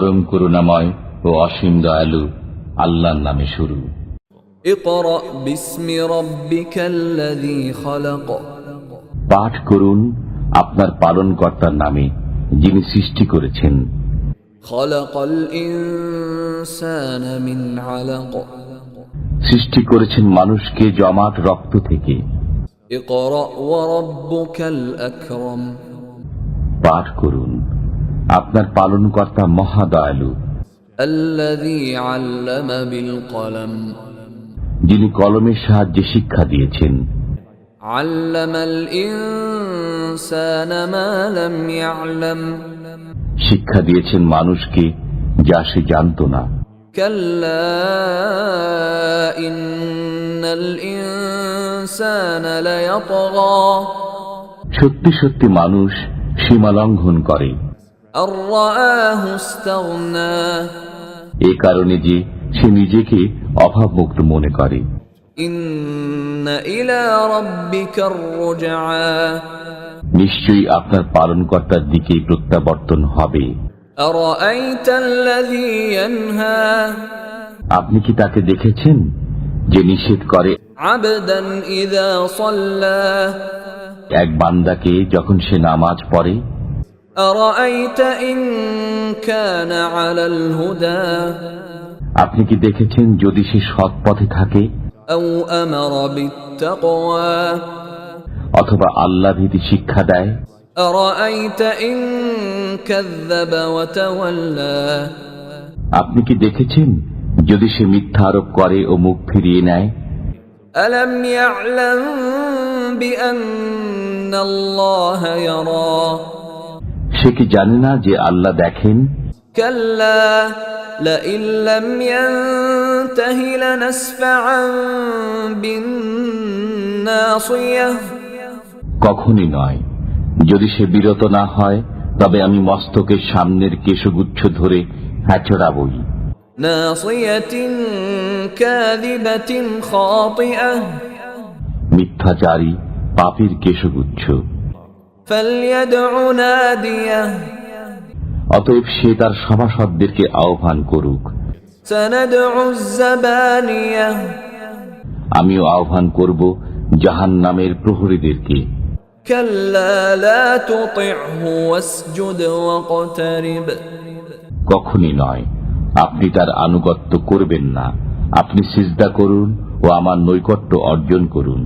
পরম করুণাময় ও অসীম দয়ালু আল্লাহর নামে শুরু। পাঠ করুন আপনার পালন কর্তার নামে যিনি সৃষ্টি করেছেন। সৃষ্টি করেছেন মানুষকে জমাট রক্ত থেকে। পাঠ করুন। আপনার পালনকর্তা মহাদয়ালু। যিনি কলমের সাহায্যে শিক্ষা দিয়েছেন। শিক্ষা দিয়েছেন মানুষকে যা সে জানত না। সত্যি সত্যি মানুষ সীমা লঙ্ঘন করে। এ কারণে যে সে নিজেকে অভাবমুক্ত মনে করে। নিশ্চয়ই আপনার পালন কর্তার দিকে প্রত্যাবর্তন হবে। আপনি কি তাকে দেখেছেন? যে নিষেধ করে এক বান্দাকে যখন সে নামাজ পড়ে আপনি কি দেখেছেন যদি সে সৎ পথে থাকে أو أمر بالتقوى অথবা আল্লাহ ভীতি শিক্ষা দেয় أرأيت إن كذب وتولى আপনি কি দেখেছেন যদি সে মিথ্যা আরোপ করে ও মুখ ফিরিয়ে নেয় ألم يعلم بأن الله يرى সে কি জানে না যে আল্লাহ দেখেন? কখনই নয়। যদি সে বিরত না হয় তবে আমি মস্তকের সামনের কেশগুচ্ছ ধরে হ্যাচড়া বই মিথ্যাচারী পাপের কেশগুচ্ছ। অতএব সে তার সভাসদদেরকে আহ্বান করুক। আমিও আহ্বান করব জাহান নামের প্রহরীদেরকে কখনই নয় আপনি তার আনুগত্য করবেন না। আপনি সিজদা করুন ও আমার নৈকট্য অর্জন করুন।